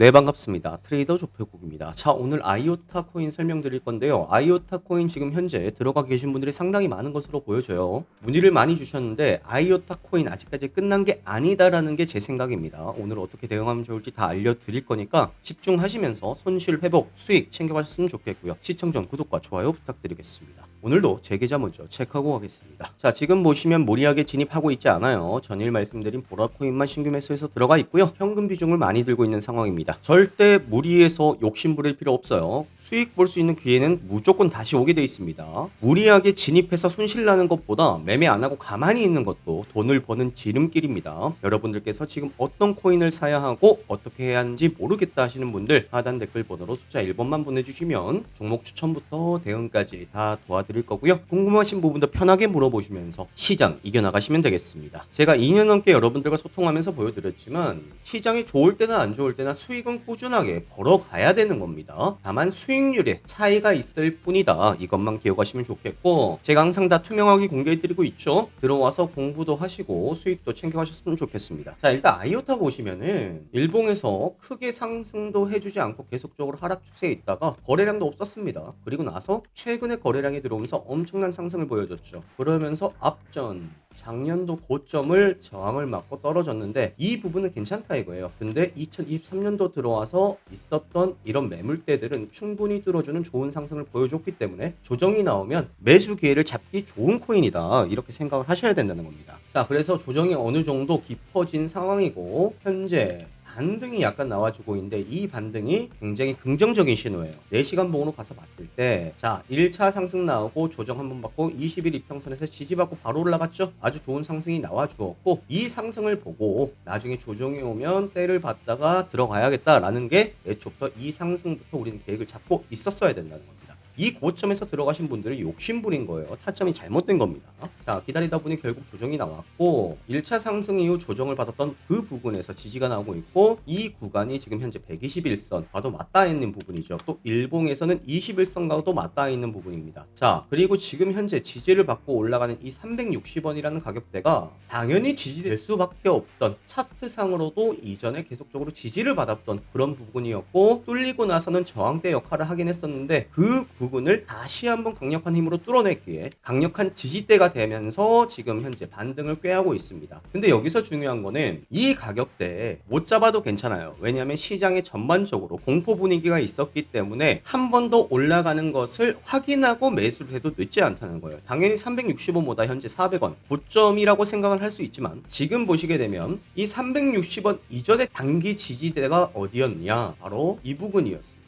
네 반갑습니다. 트레이더 조표국입니다. 자 오늘 아이오타 코인 설명드릴 건데요. 아이오타 코인 지금 현재 들어가 계신 분들이 상당히 많은 것으로 보여져요. 문의를 많이 주셨는데 아이오타 코인 아직까지 끝난 게 아니다라는 게 제 생각입니다. 오늘 어떻게 대응하면 좋을지 다 알려드릴 거니까 집중하시면서 손실 회복 수익 챙겨가셨으면 좋겠고요. 시청 전 구독과 좋아요 부탁드리겠습니다. 오늘도 제 계좌 먼저 체크하고 가겠습니다. 자 지금 보시면 무리하게 진입하고 있지 않아요. 전일 말씀드린 보라코인만 신규 매수해서 들어가 있고요. 현금 비중을 많이 들고 있는 상황입니다. 절대 무리해서 욕심 부릴 필요 없어요. 수익 볼 수 있는 기회는 무조건 다시 오게 돼 있습니다. 무리하게 진입해서 손실 나는 것보다 매매 안 하고 가만히 있는 것도 돈을 버는 지름길입니다. 여러분들께서 지금 어떤 코인을 사야 하고 어떻게 해야 하는지 모르겠다 하시는 분들 하단 댓글 번호로 숫자 1번만 보내주시면 종목 추천부터 대응까지 다 도와드릴 거고요. 궁금하신 부분도 편하게 물어보시면서 시장 이겨나가시면 되겠습니다. 제가 2년 넘게 여러분들과 소통하면서 보여드렸지만 시장이 좋을 때나 안 좋을 때나 수익 은 꾸준하게 벌어가야 되는 겁니다. 다만 수익률에 차이가 있을 뿐이다. 이것만 기억하시면 좋겠고 제가 항상 다 투명하게 공개해드리고 있죠. 들어와서 공부도 하시고 수익도 챙겨가셨으면 좋겠습니다. 자 일단 아이오타 보시면은 일봉에서 크게 상승도 해주지 않고 계속적으로 하락 추세에 있다가 거래량도 없었습니다. 그리고 나서 최근에 거래량이 들어오면서 엄청난 상승을 보여줬죠. 그러면서 앞전 작년도 고점을 저항을 맞고 떨어졌는데 이 부분은 괜찮다 이거예요. 근데 2023년도 들어와서 있었던 이런 매물대들은 충분히 뚫어주는 좋은 상승을 보여줬기 때문에 조정이 나오면 매수 기회를 잡기 좋은 코인이다 이렇게 생각을 하셔야 된다는 겁니다. 자 그래서 조정이 어느 정도 깊어진 상황이고 현재 반등이 약간 나와주고 있는데 이 반등이 굉장히 긍정적인 신호예요. 4시간 봉으로 가서 봤을 때, 자, 1차 상승 나오고 조정 한번 받고 20일 이평선에서 지지받고 바로 올라갔죠? 아주 좋은 상승이 나와주었고, 이 상승을 보고 나중에 조정이 오면 때를 받다가 들어가야겠다라는 게 애초부터 이 상승부터 우리는 계획을 잡고 있었어야 된다는 겁니다. 이 고점에서 들어가신 분들은 욕심부린 거예요. 타점이 잘못된 겁니다. 자, 기다리다 보니 결국 조정이 나왔고 1차 상승 이후 조정을 받았던 그 부분에서 지지가 나오고 있고 이 구간이 지금 현재 121선 과도 맞닿아 있는 부분이죠. 또 일봉에서는 21선과도 맞닿아 있는 부분입니다. 자, 그리고 지금 현재 지지를 받고 올라가는 이 360원이라는 가격대가 당연히 지지될 수밖에 없던 차트상으로도 이전에 계속적으로 지지를 받았던 그런 부분이었고 뚫리고 나서는 저항대 역할을 하긴 했었는데 그 부분을 다시 한번 강력한 힘으로 뚫어냈기에 강력한 지지대가 되면서 지금 현재 반등을 꾀하고 있습니다. 근데 여기서 중요한 거는 이 가격대에 못 잡아도 괜찮아요. 왜냐하면 시장에 전반적으로 공포 분위기가 있었기 때문에 한 번 더 올라가는 것을 확인하고 매수를 해도 늦지 않다는 거예요. 당연히 360원보다 현재 400원 고점이라고 생각을 할 수 있지만 지금 보시게 되면 이 360원 이전의 단기 지지대가 어디였냐? 바로 이 부분이었습니다.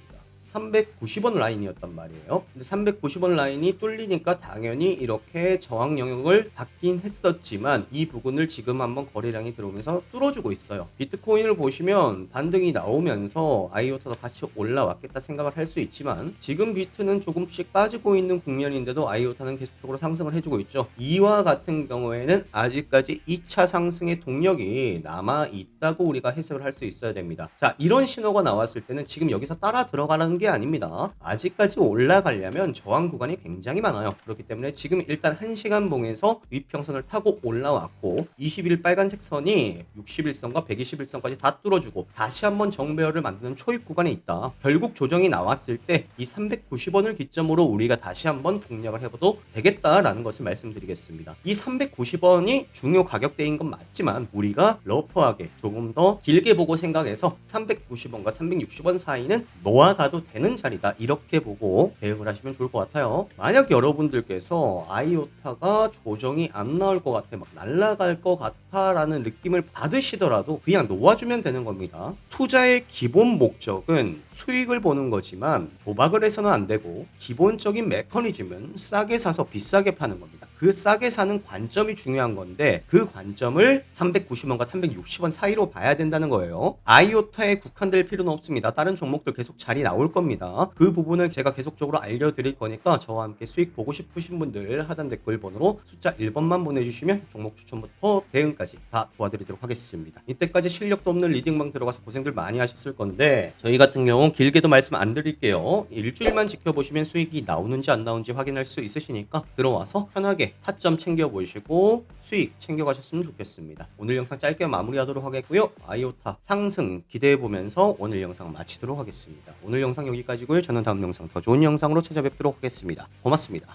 390원 라인이었단 말이에요. 근데 390원 라인이 뚫리니까 당연히 이렇게 저항 영역을 받긴 했었지만 이 부분을 지금 한번 거래량이 들어오면서 뚫어주고 있어요. 비트코인을 보시면 반등이 나오면서 아이오타도 같이 올라왔겠다 생각을 할 수 있지만 지금 비트는 조금씩 빠지고 있는 국면인데도 아이오타는 계속적으로 상승을 해주고 있죠. 이와 같은 경우에는 아직까지 2차 상승의 동력이 남아 있다고 우리가 해석을 할 수 있어야 됩니다. 자, 이런 신호가 나왔을 때는 지금 여기서 따라 들어가라는 게 아닙니다. 아직까지 올라가려면 저항 구간이 굉장히 많아요. 그렇기 때문에 지금 일단 1시간 봉에서 위평선을 타고 올라왔고 20일 빨간색 선이 61선과 121선까지 다 뚫어주고 다시 한번 정배열을 만드는 초입 구간에 있다. 결국 조정이 나왔을 때 이 390원을 기점으로 우리가 다시 한번 공략을 해봐도 되겠다라는 것을 말씀드리겠습니다. 이 390원이 중요 가격대인 건 맞지만 우리가 러프하게 조금 더 길게 보고 생각해서 390원과 360원 사이는 놓아가도 되는 자리다 이렇게 보고 대응을 하시면 좋을 것 같아요. 만약 여러분들께서 아이오타가 조정이 안 나올 것 같아 막 날아갈 것 같아라는 느낌을 받으시더라도 그냥 놓아주면 되는 겁니다. 투자의 기본 목적은 수익을 보는 거지만 도박을 해서는 안 되고 기본적인 메커니즘은 싸게 사서 비싸게 파는 겁니다. 그 싸게 사는 관점이 중요한 건데 그 관점을 390원과 360원 사이로 봐야 된다는 거예요. 아이오타에 국한될 필요는 없습니다. 다른 종목들 계속 자리 나올 겁니다. 그 부분을 제가 계속적으로 알려드릴 거니까 저와 함께 수익 보고 싶으신 분들 하단 댓글 번호로 숫자 1번만 보내주시면 종목 추천부터 대응까지 다 도와드리도록 하겠습니다. 이때까지 실력도 없는 리딩방 들어가서 고생들 많이 하셨을 건데 저희 같은 경우 길게도 말씀 안 드릴게요. 일주일만 지켜보시면 수익이 나오는지 안 나오는지 확인할 수 있으시니까 들어와서 편하게 타점 챙겨보시고 수익 챙겨가셨으면 좋겠습니다. 오늘 영상 짧게 마무리하도록 하겠고요. 아이오타 상승 기대해보면서 오늘 영상 마치도록 하겠습니다. 오늘 영상 여기까지고요. 저는 다음 영상 더 좋은 영상으로 찾아뵙도록 하겠습니다. 고맙습니다.